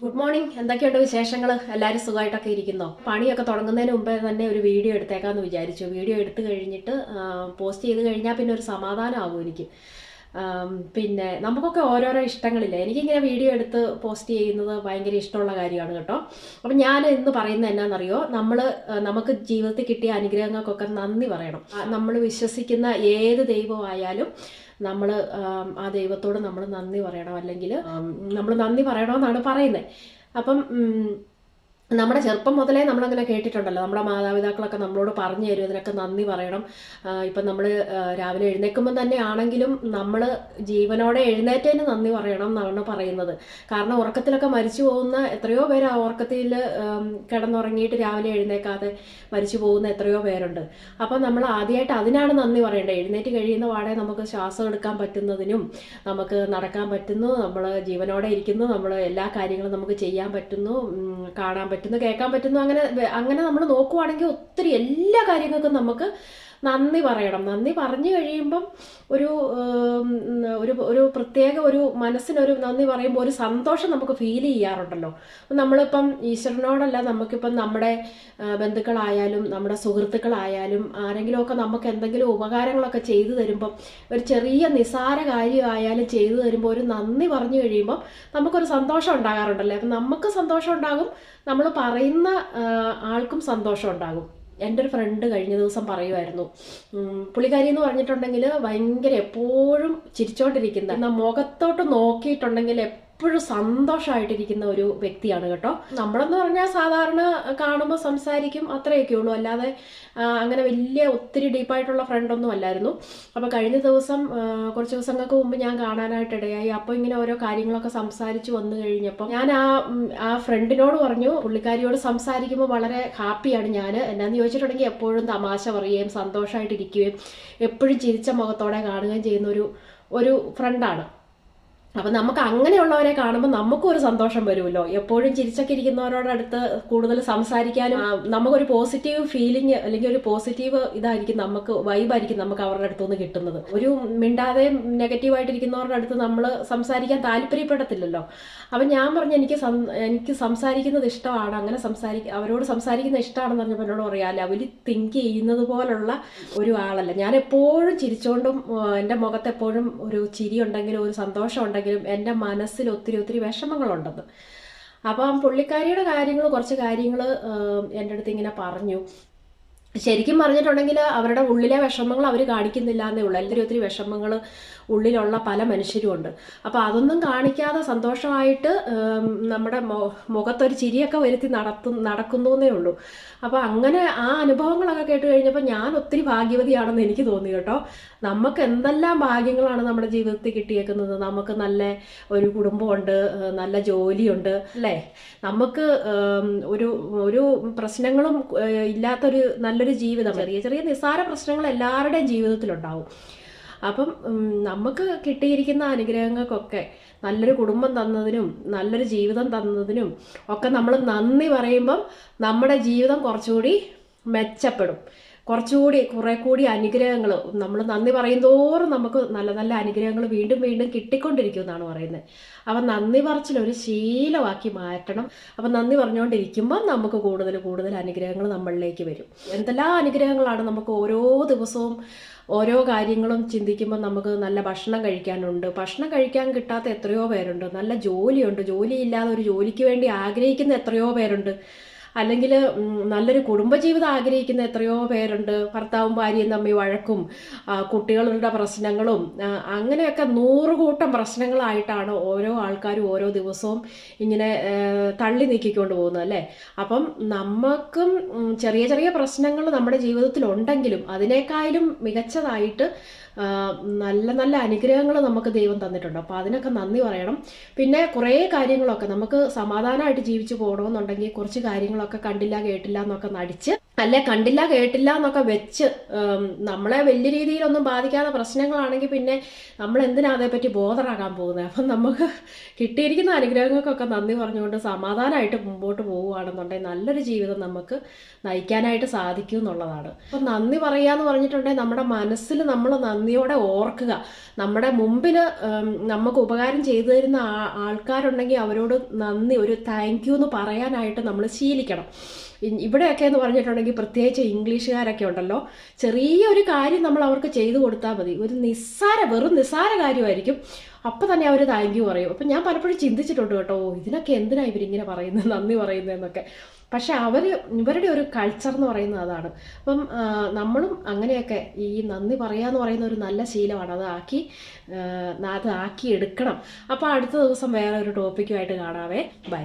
Good morning എന്തൊക്കെയുണ്ട് വിശേഷങ്ങൾ എല്ലാവരും സുഖമായിട്ടൊക്കെ ഇരിക്കുന്നോ? പണിയൊക്കെ തുടങ്ങുന്നതിന് മുമ്പേ തന്നെ ഒരു വീഡിയോ എടുത്തേക്കാന്ന് വിചാരിച്ചു. വീഡിയോ എടുത്തു കഴിഞ്ഞിട്ട് പോസ്റ്റ് ചെയ്ത് കഴിഞ്ഞാൽ പിന്നെ ഒരു സമാധാനമാകും എനിക്ക്. പിന്നെ നമുക്കൊക്കെ ഓരോരോ ഇഷ്ടങ്ങളില്ല? എനിക്കിങ്ങനെ വീഡിയോ എടുത്ത് പോസ്റ്റ് ചെയ്യുന്നത് ഭയങ്കര ഇഷ്ടമുള്ള കാര്യമാണ് കേട്ടോ. അപ്പം ഞാൻ എന്ന് പറയുന്നത് എന്നാണെന്നറിയോ നമ്മൾ നമുക്ക് ജീവിതത്തിൽ കിട്ടിയ അനുഗ്രഹങ്ങൾക്കൊക്കെ നന്ദി പറയണം. നമ്മൾ വിശ്വസിക്കുന്ന ഏത് ദൈവമായാലും നമ്മൾ ആ ദൈവത്തോട് നമ്മൾ നന്ദി പറയണം. അല്ലെങ്കിൽ നമ്മൾ നന്ദി പറയണമെന്നാണ് പറയുന്നത് അപ്പം നമ്മുടെ ചെറുപ്പം മുതലേ നമ്മളങ്ങനെ കേട്ടിട്ടുണ്ടല്ലോ. നമ്മുടെ മാതാപിതാക്കളൊക്കെ നമ്മളോട് പറഞ്ഞു തരും അതിനൊക്കെ നന്ദി പറയണം. ഇപ്പം നമ്മൾ രാവിലെ എഴുന്നേൽക്കുമ്പോൾ തന്നെ ആണെങ്കിലും നമ്മൾ ജീവനോടെ എഴുന്നേറ്റതിന് നന്ദി പറയണം എന്നാണ് പറയുന്നത്. കാരണം ഉറക്കത്തിലൊക്കെ മരിച്ചു പോകുന്ന എത്രയോ പേര് ആ ഉറക്കത്തിൽ കിടന്നുറങ്ങിയിട്ട് രാവിലെ എഴുന്നേക്കാതെ മരിച്ചു പോകുന്ന എത്രയോ പേരുണ്ട്. അപ്പം നമ്മൾ ആദ്യമായിട്ട് അതിനാണ് നന്ദി പറയേണ്ടത്. എഴുന്നേറ്റ് കഴിയുന്ന പാടെ നമുക്ക് ശ്വാസം എടുക്കാൻ പറ്റുന്നതിനും നമുക്ക് നടക്കാൻ പറ്റുന്നു നമ്മൾ ജീവനോടെ ഇരിക്കുന്നു നമ്മൾ എല്ലാ കാര്യങ്ങളും നമുക്ക് ചെയ്യാൻ പറ്റുന്നു കാണാൻ പറ്റുന്നു കേൾക്കാൻ പറ്റുന്നു അങ്ങനെ അങ്ങനെ നമ്മൾ നോക്കുവാണെങ്കിൽ ഒത്തിരി എല്ലാ കാര്യങ്ങൾക്കും നമുക്ക് നന്ദി പറയണം. നന്ദി പറഞ്ഞു കഴിയുമ്പം ഒരു ഒരു ഒരു പ്രത്യേക ഒരു മനസ്സിനൊരു നന്ദി പറയുമ്പോൾ ഒരു സന്തോഷം നമുക്ക് ഫീൽ ചെയ്യാറുണ്ടല്ലോ. നമ്മളിപ്പം ഈശ്വരനോടല്ല നമുക്കിപ്പം നമ്മുടെ ബന്ധുക്കളായാലും നമ്മുടെ സുഹൃത്തുക്കളായാലും ആരെങ്കിലുമൊക്കെ നമുക്ക് എന്തെങ്കിലും ഉപകാരങ്ങളൊക്കെ ചെയ്തു തരുമ്പം ഒരു ചെറിയ നിസാര കാര്യമായാലും ചെയ്തു തരുമ്പോൾ ഒരു നന്ദി പറഞ്ഞു കഴിയുമ്പം നമുക്കൊരു സന്തോഷം ഉണ്ടാകാറുണ്ടല്ലേ? അപ്പം നമുക്ക് സന്തോഷം ഉണ്ടാകും നമ്മൾ പറയുന്ന ആൾക്കും സന്തോഷം ഉണ്ടാകും. എന്റെ ഒരു ഫ്രണ്ട് കഴിഞ്ഞ ദിവസം പറയുമായിരുന്നു പുള്ളിക്കാരി എന്ന് പറഞ്ഞിട്ടുണ്ടെങ്കിൽ ഭയങ്കര എപ്പോഴും ചിരിച്ചോണ്ടിരിക്കുന്ന മുഖത്തോട്ട് നോക്കിയിട്ടുണ്ടെങ്കിൽ എപ്പോഴും സന്തോഷമായിട്ടിരിക്കുന്ന ഒരു വ്യക്തിയാണ് കേട്ടോ. നമ്മളെന്ന് പറഞ്ഞാൽ സാധാരണ കാണുമ്പോൾ സംസാരിക്കും അത്രയൊക്കെ ഉള്ളൂ. അല്ലാതെ അങ്ങനെ വലിയ ഒത്തിരി ഡീപ്പായിട്ടുള്ള ഫ്രണ്ടൊന്നും അല്ലായിരുന്നു. അപ്പോൾ കഴിഞ്ഞ ദിവസം കുറച്ച് ദിവസങ്ങൾക്ക് മുമ്പ് ഞാൻ കാണാനായിട്ട് ഇടയായി അപ്പോൾ ഇങ്ങനെ ഓരോ കാര്യങ്ങളൊക്കെ സംസാരിച്ച് വന്നു കഴിഞ്ഞപ്പോൾ ഞാൻ ആ ആ ഫ്രണ്ടിനോട് പറഞ്ഞു പുള്ളിക്കാരിയോട് സംസാരിക്കുമ്പോൾ വളരെ ഹാപ്പിയാണ് ഞാൻ എന്നാന്ന് ചോദിച്ചിട്ടുണ്ടെങ്കിൽ എപ്പോഴും തമാശ പറയുകയും സന്തോഷമായിട്ടിരിക്കുകയും എപ്പോഴും ചിരിച്ച മുഖത്തോടെ കാണുകയും ചെയ്യുന്ന ഒരു ഒരു ഫ്രണ്ടാണ് അപ്പം നമുക്ക് അങ്ങനെയുള്ളവരെ കാണുമ്പോൾ നമുക്കും ഒരു സന്തോഷം വരുമല്ലോ. എപ്പോഴും ചിരിച്ചൊക്കെ ഇരിക്കുന്നവരോടടുത്ത് കൂടുതൽ സംസാരിക്കാനും നമുക്കൊരു പോസിറ്റീവ് ഫീലിംഗ് അല്ലെങ്കിൽ ഒരു പോസിറ്റീവ് ഇതായിരിക്കും നമുക്ക് വൈബായിരിക്കും നമുക്ക് അവരുടെ അടുത്തുനിന്ന് കിട്ടുന്നത്. ഒരു മിണ്ടാതെ നെഗറ്റീവായിട്ടിരിക്കുന്നവരുടെ അടുത്ത് നമ്മൾ സംസാരിക്കാൻ താല്പര്യപ്പെടത്തില്ലല്ലോ. അപ്പം ഞാൻ പറഞ്ഞു എനിക്ക് എനിക്ക് സംസാരിക്കുന്നത് ഇഷ്ടമാണ്. അങ്ങനെ സംസാരിക്ക അവരോട് സംസാരിക്കുന്നത് ഇഷ്ടമാണെന്ന് പറഞ്ഞപ്പോൾ എന്നോട് പറയാമല്ലോ അവർ തിങ്ക് ചെയ്യുന്നത് പോലുള്ള ഒരു ആളല്ല. ഞാൻ എപ്പോഴും ചിരിച്ചുകൊണ്ടും എന്റെ മുഖത്ത് എപ്പോഴും ഒരു ചിരി ഉണ്ടെങ്കിലും ഒരു സന്തോഷം ഉണ്ടെങ്കിലും എന്റെ മനസ്സിൽ ഒത്തിരി ഒത്തിരി വിഷമങ്ങളുണ്ടെന്ന്. അപ്പം പുള്ളിക്കാരിയുടെ കാര്യങ്ങൾ കുറച്ച് കാര്യങ്ങൾ എന്റെ അടുത്ത് ഇങ്ങനെ പറഞ്ഞു. ശരിക്കും പറഞ്ഞിട്ടുണ്ടെങ്കിൽ അവരുടെ ഉള്ളിലെ വിഷമങ്ങൾ അവർ കാണിക്കുന്നില്ല എന്നേ ഉള്ളൂ. എല്ലാവരും ഒത്തിരി വിഷമങ്ങൾ ഉള്ളിലുള്ള പല മനുഷ്യരും ഉണ്ട്. അപ്പോൾ അതൊന്നും കാണിക്കാതെ സന്തോഷമായിട്ട് നമ്മുടെ മുഖത്തൊരു ചിരിയൊക്കെ വരുത്തി നടത്തു നടക്കുന്നു എന്നേ ഉള്ളൂ. അപ്പോൾ അങ്ങനെ ആ അനുഭവങ്ങളൊക്കെ കേട്ട് കഴിഞ്ഞപ്പോൾ ഞാൻ ഒത്തിരി ഭാഗ്യവതിയാണെന്ന് എനിക്ക് തോന്നി കേട്ടോ. നമുക്ക് എന്തെല്ലാം ഭാഗ്യങ്ങളാണ് നമ്മുടെ ജീവിതത്തിൽ കിട്ടിയേക്കുന്നത്? നമുക്ക് നല്ല ഒരു കുടുംബമുണ്ട് നല്ല ജോലിയുണ്ട് അല്ലേ? നമുക്ക് ഒരു ഒരു പ്രശ്നങ്ങളും ഇല്ലാത്തൊരു നല്ലൊരു ജീവിതം ചെറിയ ചെറിയ നിസ്സാര പ്രശ്നങ്ങൾ എല്ലാവരുടെയും ജീവിതത്തിലുണ്ടാവും. അപ്പം നമുക്ക് കിട്ടിയിരിക്കുന്ന അനുഗ്രഹങ്ങൾക്കൊക്കെ നല്ലൊരു കുടുംബം തന്നതിനും നല്ലൊരു ജീവിതം തന്നതിനും ഒക്കെ നമ്മൾ നന്ദി പറയുമ്പം നമ്മുടെ ജീവിതം കുറച്ചുകൂടി മെച്ചപ്പെടും. കുറച്ചുകൂടി കുറെ കൂടി അനുഗ്രഹങ്ങൾ നമ്മൾ നന്ദി പറയും തോറും നമുക്ക് നല്ല നല്ല അനുഗ്രഹങ്ങൾ വീണ്ടും വീണ്ടും കിട്ടിക്കൊണ്ടിരിക്കും എന്നാണ് പറയുന്നത്. അപ്പം നന്ദി പറച്ചിൽ ഒരു ശീലമാക്കി മാറ്റണം. അപ്പം നന്ദി പറഞ്ഞുകൊണ്ടിരിക്കുമ്പോൾ നമുക്ക് കൂടുതൽ കൂടുതൽ അനുഗ്രഹങ്ങൾ നമ്മളിലേക്ക് വരും. എന്തെല്ലാം അനുഗ്രഹങ്ങളാണ് നമുക്ക് ഓരോ ദിവസവും ഓരോ കാര്യങ്ങളും ചിന്തിക്കുമ്പോൾ നമുക്ക് നല്ല ഭക്ഷണം കഴിക്കാനുണ്ട്. ഭക്ഷണം കഴിക്കാൻ കിട്ടാത്ത എത്രയോ പേരുണ്ട്. നല്ല ജോലിയുണ്ട്. ജോലിയില്ലാതെ ഒരു ജോലിക്ക് വേണ്ടി ആഗ്രഹിക്കുന്ന എത്രയോ പേരുണ്ട്. അല്ലെങ്കിൽ നല്ലൊരു കുടുംബജീവിതം ആഗ്രഹിക്കുന്ന എത്രയോ പേരുണ്ട്. ഭർത്താവും ഭാര്യയും തമ്മിൽ വഴക്കും കുട്ടികളുടെ പ്രശ്നങ്ങളും അങ്ങനെയൊക്കെ നൂറുകൂട്ടം പ്രശ്നങ്ങളായിട്ടാണ് ഓരോ ആൾക്കാരും ഓരോ ദിവസവും ഇങ്ങനെ തള്ളി നീക്കിക്കൊണ്ട് പോകുന്നത് അല്ലേ? അപ്പം നമുക്കും ചെറിയ ചെറിയ പ്രശ്നങ്ങൾ നമ്മുടെ ജീവിതത്തിൽ ഉണ്ടെങ്കിലും അതിനേക്കാളും മികച്ചതായിട്ട് നല്ല നല്ല അനുഗ്രഹങ്ങൾ നമുക്ക് ദൈവം തന്നിട്ടുണ്ട്. അപ്പോൾ അതിനൊക്കെ നന്ദി പറയണം. പിന്നെ കുറേ കാര്യങ്ങളൊക്കെ നമുക്ക് സമാധാനമായിട്ട് ജീവിച്ചു പോകണമെന്നുണ്ടെങ്കിൽ കുറച്ച് കാര്യങ്ങളൊക്കെ കണ്ടില്ല കേട്ടില്ല എന്നൊക്കെ നടിച്ച് അല്ലെ കണ്ടില്ല കേട്ടില്ല എന്നൊക്കെ വെച്ച് നമ്മളെ വലിയ രീതിയിലൊന്നും ബാധിക്കാത്ത പ്രശ്നങ്ങളാണെങ്കിൽ പിന്നെ നമ്മൾ എന്തിനാ അതേപ്പറ്റി ബോധറാകാൻ പോകുന്നത് അപ്പം നമുക്ക് കിട്ടിയിരിക്കുന്ന അനുഗ്രഹങ്ങൾക്കൊക്കെ നന്ദി പറഞ്ഞുകൊണ്ട് സമാധാനമായിട്ട് മുമ്പോട്ട് പോവുകയാണെന്നുണ്ടെങ്കിൽ നല്ലൊരു ജീവിതം നമുക്ക് നയിക്കാനായിട്ട് സാധിക്കും എന്നുള്ളതാണ്. അപ്പം നന്ദി പറയുക എന്ന് പറഞ്ഞിട്ടുണ്ടെങ്കിൽ നമ്മുടെ മനസ്സിൽ നമ്മൾ നന്ദിയോടെ ഓർക്കുക. നമ്മുടെ മുമ്പിൽ നമുക്ക് ഉപകാരം ചെയ്തു തരുന്ന ആൾക്കാരുണ്ടെങ്കിൽ അവരോട് നന്ദി ഒരു താങ്ക് യു എന്ന് പറയാനായിട്ട് നമ്മൾ ശീലിക്കണം. ഇവിടെയൊക്കെ എന്ന് പറഞ്ഞിട്ടുണ്ടെങ്കിൽ പ്രത്യേകിച്ച് ഇംഗ്ലീഷുകാരൊക്കെ ഉണ്ടല്ലോ ചെറിയൊരു കാര്യം നമ്മൾ അവർക്ക് ചെയ്തു കൊടുത്താൽ മതി. ഒരു നിസ്സാര വെറും നിസ്സാര കാര്യമായിരിക്കും. അപ്പം തന്നെ അവർ താങ്ക് യു പറയും. അപ്പം ഞാൻ പലപ്പോഴും ചിന്തിച്ചിട്ടുണ്ട് കേട്ടോ ഇതിനൊക്കെ എന്തിനാണ് ഇവരിങ്ങനെ പറയുന്നത് നന്ദി പറയുന്നതെന്നൊക്കെ. പക്ഷെ അവർ ഇവരുടെ ഒരു കൾച്ചർ എന്ന് പറയുന്നത് അതാണ്. അപ്പം നമ്മളും അങ്ങനെയൊക്കെ ഈ നന്ദി പറയുക എന്ന് പറയുന്ന ഒരു നല്ല ശീലമാണ്. അത് ആക്കി ആ, അത് ആക്കി എടുക്കണം. അപ്പോൾ അടുത്ത ദിവസം വേറെ ഒരു ടോപ്പിക്കുമായിട്ട് കാണാവേ. ബൈ